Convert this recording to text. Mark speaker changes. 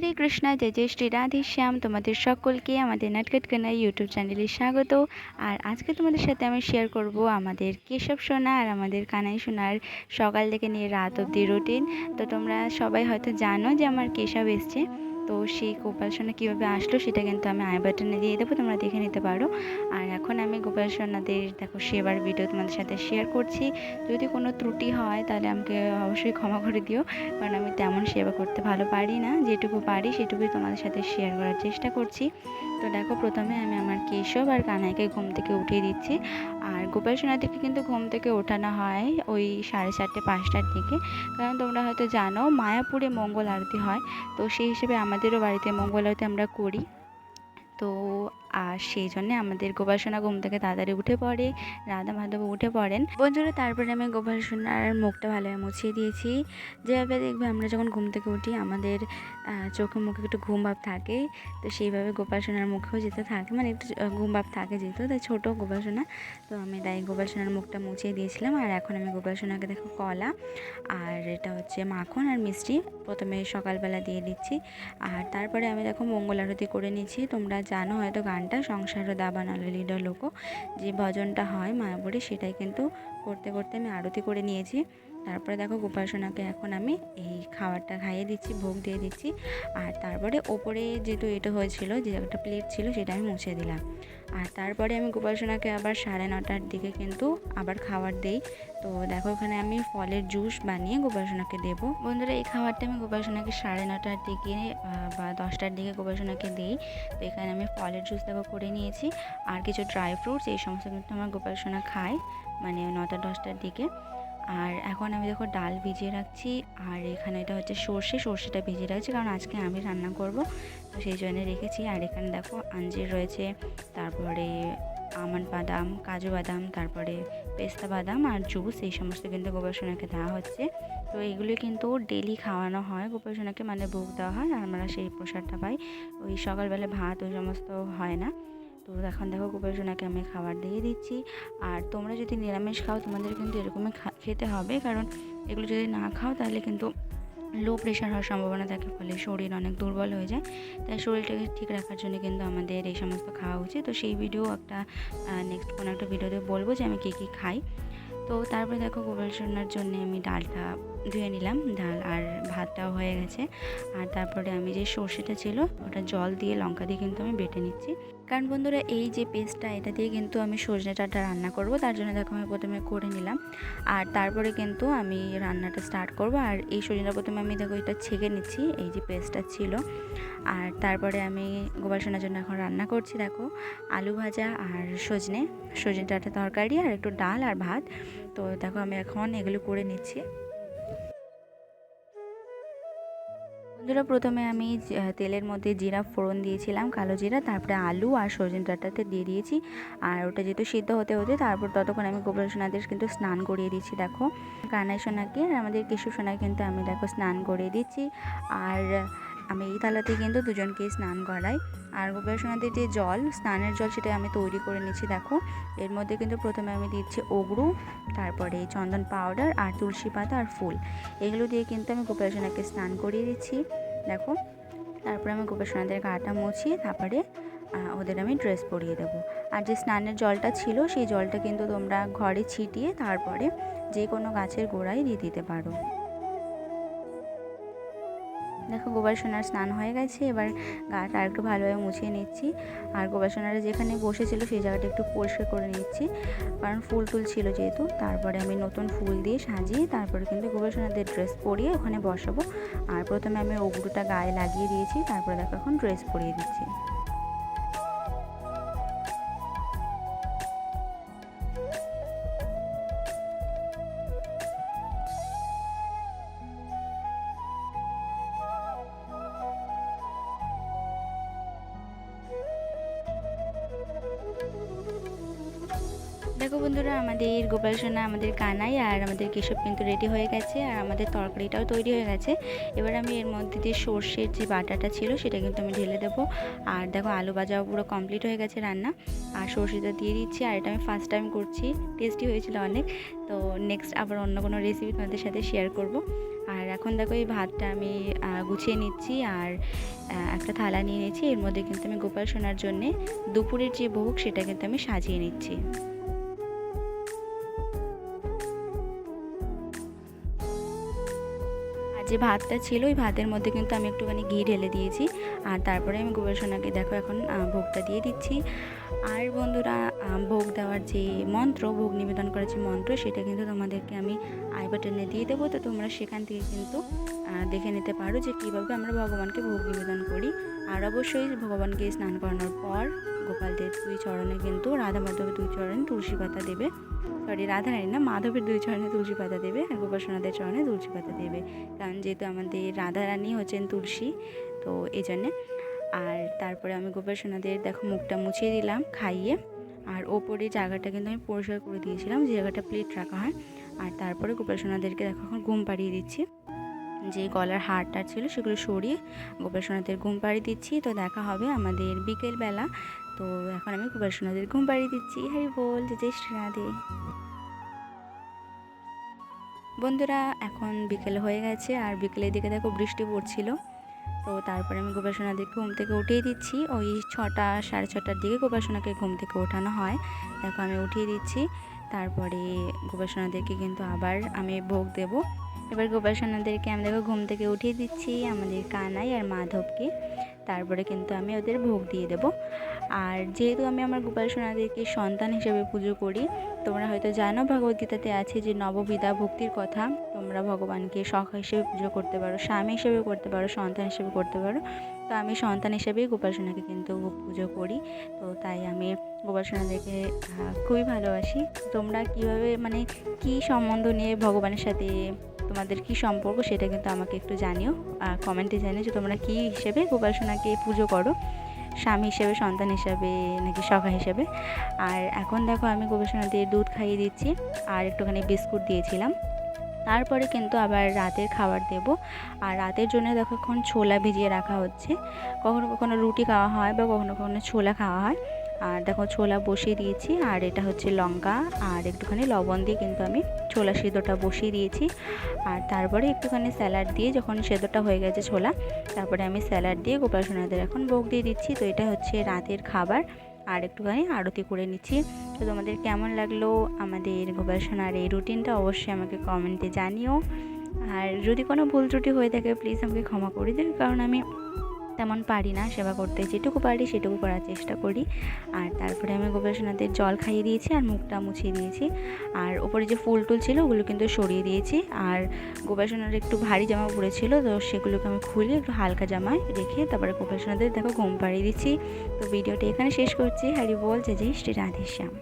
Speaker 1: হরে কৃষ্ণা, জয় জয় শ্রী রাধে শ্যাম। তোমাদের সকলকে আমাদের নাটকেট কেনা ইউটিউব চ্যানেলে স্বাগত। আর আজকে তোমাদের সাথে আমি শেয়ার করব আমাদের কেশব সোনা আর আমাদের কানাই সোনার সকাল থেকে নিয়ে রাত অবধি রুটিন তো তোমরা সবাই হয়তো জানো যে আমার কেশব এসছে। তো সেই গোপাল সোনা কীভাবে আসলো সেটা কিন্তু আমি আই বাটনে দিয়ে দেবো, তোমরা দেখে নিতে পারো। আর এখন আমি গোপাল সোনাদের দেখো সেবার ভিডিও তোমাদের সাথে শেয়ার করছি। যদি কোনো ত্রুটি হয় তাহলে আমাকে অবশ্যই ক্ষমা করে দিও, কারণ আমি তেমন সেবা করতে ভালো পারি না। যেটুকু পারি সেটুকুই তোমাদের সাথে শেয়ার করার চেষ্টা করছি। তো দেখো প্রথমে আমি আমার কেশব আর কানাইকে ঘুম থেকে উঠিয়ে দিচ্ছি। আর গোপাল সোনাদিকে কিন্তু ঘুম থেকে ওঠানো হয় ওই সাড়ে চারটে, পাঁচটার দিকে। কারণ তোমরা হয়তো জানো, মায়াপুরে মঙ্গল আরতি হয়। তো সেই হিসেবে আমাদেরও বাড়িতে মঙ্গল আরতি আমরা করি। তো আর সেই জন্যে আমাদের গোপাল সোনা ঘুম থেকে তাড়াতাড়ি উঠে পড়ে, রাধা মাধব উঠে পড়েন। বন্ধুরা, তারপরে আমি গোপাল সোনার মুখটা ভালোভাবে মুছিয়ে দিয়েছি। যেভাবে দেখবে আমরা যখন ঘুম থেকে উঠি, আমাদের চোখে মুখে একটু ঘুম ভাব থাকে। তো সেইভাবে গোপাল সোনার মুখেও যেতে থাকে মানে একটু ঘুম ভাব থাকে যেহেতু, তাই ছোটো গোপাল সোনা। তো আমি তাই গোপাল সোনার মুখটা মুছিয়ে দিয়েছিলাম। আর এখন আমি গোপাল সোনাকে দেখো কলা, আর এটা হচ্ছে মাখন আর মিষ্টি। প্রথমে সকালবেলা দিয়ে দিচ্ছি। আর তারপরে আমি দেখো মঙ্গল আরতি করে নিয়েছি তোমরা জানো, হয়তো গানটা, সংসার দাবান লিডার লোক যে ভজনটা হয় মায়াপুরে সেটাই কিন্তু করতে করতে আমি আরতি করে নিয়েছি। তারপরে দেখো গোপাল সোনাকে এখন আমি এই খাবারটা খাইয়ে দিচ্ছি, ভোগ দিয়ে দিচ্ছি। আর তারপরে ওপরে যেহেতু এটা হয়েছিল, যে একটা প্লেট ছিল সেটা আমি মুছে দিলাম। আর তারপরে আমি গোপাল সোনাকে আবার সাড়ে নটার দিকে কিন্তু আবার খাবার দেই। তো দেখো ওখানে আমি ফলের জুস বানিয়ে গোপাল সোনাকে দেবো। বন্ধুরা, এই খাবারটা আমি গোপাল সোনাকে সাড়ে নটার দিকে বা দশটার দিকে গোপাল সোনাকে দিই। তো এখানে আমি ফলের জুস দেখো করে নিয়েছি। আর কিছু ড্রাই ফ্রুটস এই সমস্ত কিন্তু আমার গোপাল সোনা খায় মানে নটা দশটার দিকে। আর এখন আমি দেখো ডাল ভিজিয়ে রাখছি, আর এখানে এটা হচ্ছে সর্ষে, সর্ষেটা ভিজিয়ে রাখছি কারণ আজকে আমি রান্না করব। তো সেই জন্য রেখেছি, আর এখানে দেখো আঞ্জির রয়েছে, তারপরে আমন্ড বাদাম, কাজু বাদাম, তারপরে পেস্তা বাদাম আর জুস, এই সমস্ত কিন্তু গোপাল সোনাকে দেওয়া হচ্ছে। তো এগুলি কিন্তু ডেলি খাওয়ানো হয়, গোপাল সোনাকে মানে ভোগ দেওয়া হয়, আর আমরা সেই প্রসাদটা পাই। ওই সকালবেলা ভাত, ওই সমস্ত হয় না। তো এখন দেখো গোপাল সোনাকে আমি খাবার দিয়ে দিচ্ছি। আর তোমরা যদি নিরামিষ খাও, তোমাদের কিন্তু এরকমই খেতে হবে। কারণ এগুলো যদি না খাও, তাহলে কিন্তু লো প্রেশার হওয়ার সম্ভাবনা থাকে, ফলে শরীর অনেক দুর্বল হয়ে যায়। তাই শরীরটাকে ঠিক রাখার জন্য কিন্তু আমাদের এই সমস্ত খাওয়া উচিত। তো সেই ভিডিও একটা নেক্সট কোনো একটা ভিডিওতে বলব যে আমি কী কী খাই। তো তারপরে দেখো গোপাল সোনার জন্য আমি ডালটা ধুয়ে নিলাম ডাল আর ভাতটাও হয়ে গেছে। আর তারপরে আমি যে সর্ষেটা ছিল, ওটা জল দিয়ে লঙ্কা দিয়ে কিন্তু আমি বেটে নিচ্ছি। কারণ বন্ধুরা, এই যে পেস্টটা এটা দিয়ে কিন্তু আমি সজনে ডাঁটা রান্না করব। তার জন্য দেখো আমি প্রথমে করে নিলাম। আর তারপরে কিন্তু আমি রান্নাটা স্টার্ট করব। আর এই সজনেটা প্রথমে আমি দেখো এটা ছেঁকে নিচ্ছি, এই যে পেস্টটা ছিল। আর তারপরে আমি গোপাল সোনার জন্য এখন রান্না করছি, দেখো। আলু ভাজা আর সজনে সজনে ডাঁটা তরকারি আর একটু ডাল আর ভাত। তো দেখো আমি এখন এগুলো করে নিচ্ছি। বন্ধুরা প্রথমে আমি তেলের মধ্যে জিরা ফোড়ন দিয়েছিলাম, কালো জিরা, তারপরে আলু আর সজনে ডাটাতে দিয়ে দিয়েছি। আর ওটা যেহেতু সিদ্ধ হতে হতে, তারপর ততক্ষণ আমি গোপাল সোনাদের কিন্তু স্নান করিয়ে দিচ্ছি দেখো। কানাই সোনাকে আর আমাদের কিশোর সোনাকে কিন্তু আমি, দেখো, স্নান করিয়ে দিচ্ছি। আর আমি এই থালাতে কিন্তু দুজনকে স্নান করাই। আর গোপাল যে জল, স্নানের জল সেটা আমি তৈরি করে নিচ্ছি দেখো এর মধ্যে কিন্তু প্রথমে আমি দিচ্ছি অগরু, তারপরে চন্দন পাউডার আর তুলসী পাতা আর ফুল। এগুলো দিয়ে কিন্তু আমি গোপাল সোনাকে স্নান করিয়ে দিচ্ছি দেখো তারপরে আমি গোপাল সোনাদের গাটা মুছিয়ে, তারপরে ওদের আমি ড্রেস পরিয়ে দেবো। আর যে স্নানের জলটা ছিল, সেই জলটা কিন্তু তোমরা ঘরে ছিটিয়ে তারপরে যে কোনো গাছের গোড়ায় দিয়ে দিতে পারো। দেখো গোপাল সোনার স্নান হয়ে গেছে, এবার গাটা আর একটু ভালোভাবে মুছিয়ে নিচ্ছি। আর গোপাল সোনারা যেখানে বসেছিল সেই জায়গাটা একটু পরিষ্কার করে নিচ্ছি, কারণ ফুল টুল ছিল যেহেতু। তারপরে আমি নতুন ফুল দিয়ে সাজিয়ে তারপরে কিন্তু গোপাল সোনাদের ড্রেস পরিয়ে ওখানে বসাবো। আর প্রথমে আমি ওগুলোটা গায়ে লাগিয়ে দিয়েছি, তারপরে দেখো এখন ড্রেস পরিয়ে দিচ্ছি। দেখো বন্ধুরা, আমাদের গোপাল সোনা আমাদের কানাই আর আমাদের কেশব কিন্তু রেডি হয়ে গেছে আর আমাদের তরকারিটাও তৈরি হয়ে গেছে। এবার আমি এর মধ্যে দিয়ে সর্ষের যে বাটাটা ছিল সেটা কিন্তু আমি ঢেলে দেবো। আর দেখো আলু ভাজাও পুরো কমপ্লিট হয়ে গেছে রান্না। আর সর্ষেটা দিয়ে দিচ্ছি আর এটা আমি ফার্স্ট টাইম করছি। টেস্টি হয়েছিল অনেক। তো নেক্সট আবার অন্য কোনো রেসিপি তোমাদের সাথে শেয়ার করব। আর এখন দেখো এই ভাতটা আমি গুছিয়ে নিচ্ছি। আর একটা থালা নিয়ে নিয়েছি। এর মধ্যে কিন্তু আমি গোপাল সোনার জন্যে দুপুরের যে ভোগ সেটা কিন্তু আমি সাজিয়ে নিচ্ছি। যে ভাতটা ছিল, ওই ভাতের মধ্যে কিন্তু আমি একটুখানি ঘি ঢেলে দিয়েছি। আর তারপরে আমি গোবর সোনাকে দেখো এখন ভোগটা দিয়ে দিচ্ছি। আর বন্ধুরা ভোগ দেওয়ার যে মন্ত্র, ভোগ নিবেদন করার যে মন্ত্র, সেটা কিন্তু তোমাদেরকে আমি আই বাটনে দিয়ে দেবো। তো তোমরা সেখান থেকে কিন্তু দেখে নিতে পারো যে কীভাবে আমরা ভগবানকে ভোগ নিবেদন করি। আর অবশ্যই ভগবানকে স্নান করানোর পর গোপালদের দুই চরণে কিন্তু রাধা মাধবের দুই চরণে তুলসী পাতা দেবে। সরি রাধা রানী না, মাধবের দুই চরণে তুলসী পাতা দেবে আর গোপাল সোনাদের চরণে তুলসী পাতা দেবে। কারণ যেহেতু আমাদের রাধা রানী হচ্ছেন তুলসী, তো এই জন্যে। আর তারপরে আমি গোপাল সোনাদের দেখো মুখটা মুছিয়ে দিলাম খাইয়ে। আর ওপরে জায়গাটা কিন্তু আমি পরিষ্কার করে দিয়েছিলাম, যে জায়গাটা প্লেট রাখা হয়। আর তারপরে গোপাল সোনাদেরকে দেখো এখন ঘুম পাড়িয়ে দিচ্ছি। যে গলার হারটা ছিল সেগুলো সরিয়ে গোপাল সোনাদের ঘুম পাড়িয়ে দিচ্ছি। তো দেখা হবে আমাদের বিকেলবেলা তো এখন আমি গোপাল সোনাদের ঘুম পাড়িয়ে দিচ্ছি। হ্যারি বল যে জয় শ্রী রাধে। বন্ধুরা, এখন বিকেল হয়ে গেছে আর বিকেলের দিকে দেখো বৃষ্টি পড়ছিল। তো তারপরে আমি গোপাল সোনাদেরকে ঘুম থেকে উঠিয়ে দিচ্ছি। ওই ছটা, সাড়ে ছটার দিকে গোপাল সোনাকে ঘুম থেকে ওঠানো হয়। দেখো আমি উঠিয়ে দিচ্ছি। তারপরে গোপাল সোনাদেরকে কিন্তু আবার আমি ভোগ দেব। এবার গোপাল সোনাদেরকে আমি দেখো ঘুম থেকে উঠিয়ে দিচ্ছি, আমাদের কানাই আর মাধবকে। তারপরে কিন্তু আমি ওদের ভোগ দিয়ে দেব। আর যেহেতু আমি আমার গোপাল সোনাদেরকে সন্তান হিসেবে পুজো করি, তোমরা হয়তো জানো, ভগবদ্গীতাতে আছে যে নববিধা ভক্তির কথা। তোমরা ভগবানকে শখ হিসেবে পুজো করতে পারো স্বামী হিসেবে করতে পারো সন্তান হিসেবে করতে পারো। তো আমি সন্তান হিসেবেই গোপাল সোনাকে কিন্তু পুজো করি। তো তাই আমি গোপাল আহ, খুবই ভালোবাসি। তোমরা কীভাবে মানে কি সম্বন্ধ নিয়ে ভগবানের সাথে তোমাদের কি সম্পর্ক সেটা কিন্তু আমাকে একটু জানিও। কমেন্টে জানিও যে তোমরা কি হিসেবে গোপাল সোনাকে পুজো করো। স্বামী হিসেবে সন্তান হিসেবে নাকি সখা হিসেবে। আর এখন দেখো আমি গবেষণা দিয়ে দুধ খাইয়ে দিচ্ছি। আর একটুখানি বিস্কুট দিয়েছিলাম। তারপরে কিন্তু আবার রাতের খাবার দেব। আর রাতের জন্য দেখো এখন ছোলা ভিজিয়ে রাখা হচ্ছে। কখনো কখনো রুটি খাওয়া হয় বা কখনো কখনো ছোলা খাওয়া হয়। আর দেখো ছোলা বসিয়ে দিয়েছি, আর এটা হচ্ছে লঙ্কা, আর একটুখানি লবণ দিয়ে কিন্তু আমি ছোলা সিদ্ধটা বসিয়ে দিয়েছি। আর তারপরে একটুখানি স্যালাড দিয়ে যখন সেদ্ধটা হয়ে গেছে ছোলা, তারপরে আমি স্যালাড দিয়ে গোপাল সোনাদের এখন ভোগ দিয়ে দিচ্ছি। তো এটা হচ্ছে রাতের খাবার। আর একটুখানি আরতি করে নিচ্ছি। তো তোমাদের কেমন লাগল আমাদের গোপাল সোনার এই রুটিনটা অবশ্যই আমাকে কমেন্টে জানিও। আর যদি কোনো ভুল ত্রুটি হয়ে থাকে প্লিজ আমাকে ক্ষমা করে দিন। কারণ আমি তেমন পারি না, সেবা করতে যেটুকু পারি সেটুকু করার চেষ্টা করি। আর তারপরে আমি গোপাল জল খাইয়ে দিয়েছি আর মুখটা মুছিয়ে দিয়েছি। আর ওপরে যে ফুল টুল ছিল ওগুলো কিন্তু সরিয়ে দিয়েছি। আর গোপাল একটু ভারী জামা পড়েছিল, তো সেগুলোকে আমি খুলে একটু হালকা জামায় রেখে তারপরে গোপাল দেখো ঘুম পাড়িয়ে দিচ্ছি। তো ভিডিওটা এখানে শেষ করছি। হ্যারি বল যে শ্রী রাধেশ্যাম।